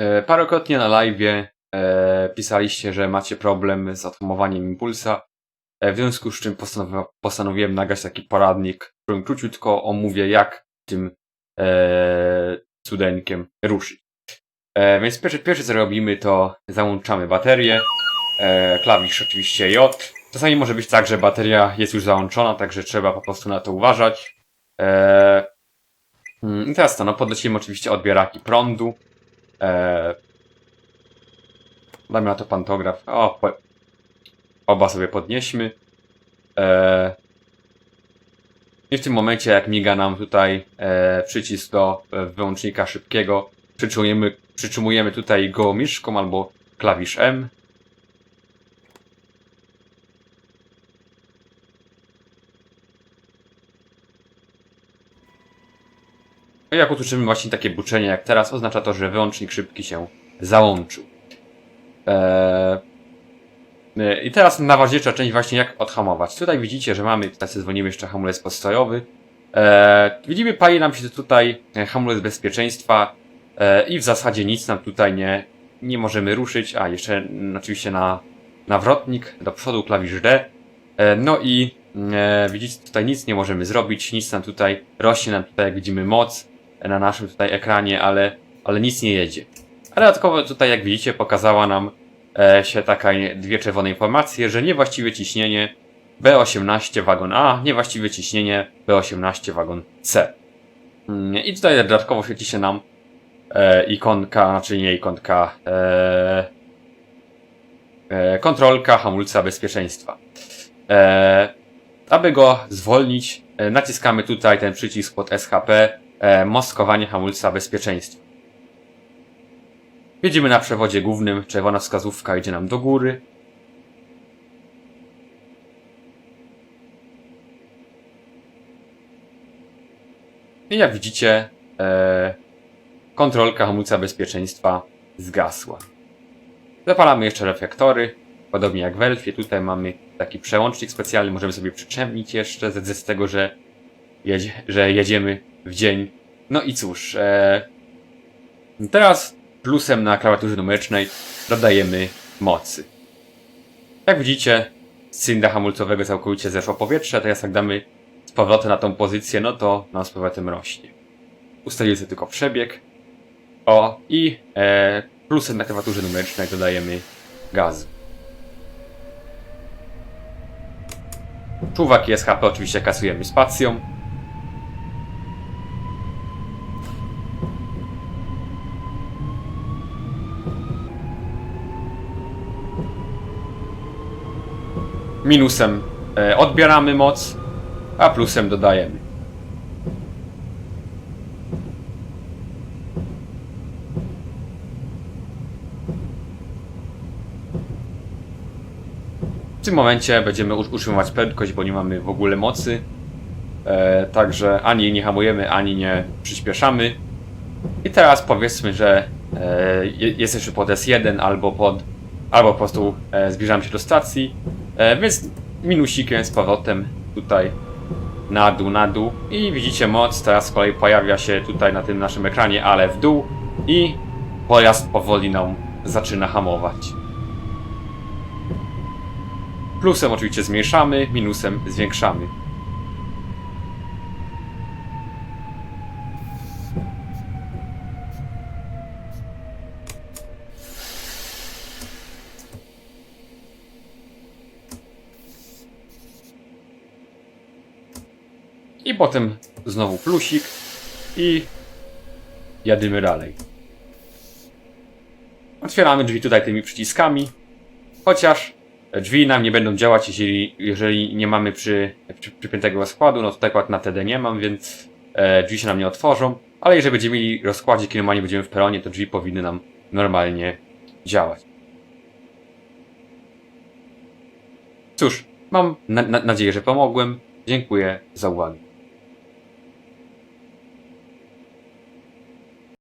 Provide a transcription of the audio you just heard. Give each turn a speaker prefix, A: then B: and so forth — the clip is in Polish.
A: E, Parokrotnie na live e, pisaliście, że macie problem z atomowaniem impulsa, e, w związku z czym postanowi- postanowiłem nagrać taki poradnik, w którym króciutko omówię, jak tym e, cudeńkiem ruszyć. E, więc pierwsze, pierwsze co robimy, to załączamy baterię, e, klawisz oczywiście J. Czasami może być tak, że bateria jest już załączona, także trzeba po prostu na to uważać. E, mm, I teraz to, no podlecimy oczywiście odbieraki prądu. E, damy na to pantograf. O, po, oba sobie podnieśmy. E, I w tym momencie, jak miga nam tutaj e, przycisk do e, wyłącznika szybkiego, przytrzymujemy, przytrzymujemy tutaj go myszką albo klawisz M. jak usłyszymy właśnie takie buczenie jak teraz, oznacza to, że wyłącznik szybki się załączył. Eee... I teraz najważniejsza część właśnie jak odhamować. Tutaj widzicie, że mamy, sobie dzwonimy jeszcze hamulec postojowy. Eee... Widzimy, pali nam się tutaj e, hamulec bezpieczeństwa eee... i w zasadzie nic nam tutaj nie, nie możemy ruszyć. A, jeszcze mm, oczywiście na nawrotnik do przodu klawisz D. E, No i e, widzicie, tutaj nic nie możemy zrobić, nic nam tutaj rośnie, nam tutaj jak widzimy moc na naszym tutaj ekranie, ale, ale nic nie jedzie. Ale dodatkowo tutaj jak widzicie pokazała nam e, się taka dwie czerwone informacje, że niewłaściwe ciśnienie B18 wagon A, niewłaściwe ciśnienie B18 wagon C. Mm, I tutaj dodatkowo świeci się nam e, ikonka, znaczy nie ikonka, e, e, kontrolka hamulca bezpieczeństwa. E, aby go zwolnić, e, naciskamy tutaj ten przycisk pod SHP, e, moskowanie hamulca bezpieczeństwa. Jedziemy na przewodzie głównym, czerwona wskazówka idzie nam do góry. I jak widzicie, e, kontrolka hamulca bezpieczeństwa zgasła. Zapalamy jeszcze reflektory, podobnie jak w Elfie. Tutaj mamy taki przełącznik specjalny, możemy sobie przyczepić jeszcze z, tego, że, jedzie, że jedziemy w dzień. No i cóż, e, teraz plusem na klawiaturze numerycznej dodajemy mocy. Jak widzicie, z cylindra hamulcowego całkowicie zeszło powietrze, teraz jak damy z powrotem na tą pozycję, no to nam z powrotem rośnie. Ustalimy sobie tylko przebieg. O, i e, plusem na klawiaturze numerycznej dodajemy gaz. Czuwak i SHP oczywiście kasujemy spacją. Minusem e, odbieramy moc, a plusem dodajemy. W tym momencie będziemy utrzymywać prędkość, bo nie mamy w ogóle mocy. E, także ani nie hamujemy, ani nie przyspieszamy. I teraz powiedzmy, że e, je- jesteśmy pod S1 albo pod, albo po prostu e, zbliżamy się do stacji. E, więc minusikiem z powrotem tutaj na dół, na dół. I widzicie moc, teraz z kolei pojawia się tutaj na tym naszym ekranie, ale w dół. I pojazd powoli nam zaczyna hamować. Plusem oczywiście zmniejszamy, minusem zwiększamy. I potem znowu plusik i jadymy dalej. Otwieramy drzwi tutaj tymi przyciskami. Chociaż drzwi nam nie będą działać, jeżeli, jeżeli nie mamy przy, przy, przypiętego składu. No tutaj akurat na TD nie mam, więc e, drzwi się nam nie otworzą. Ale jeżeli będziemy mieli rozkładzie, kiedy normalnie będziemy w peronie, to drzwi powinny nam normalnie działać. Cóż, mam na, na, nadzieję, że pomogłem. Dziękuję za uwagę.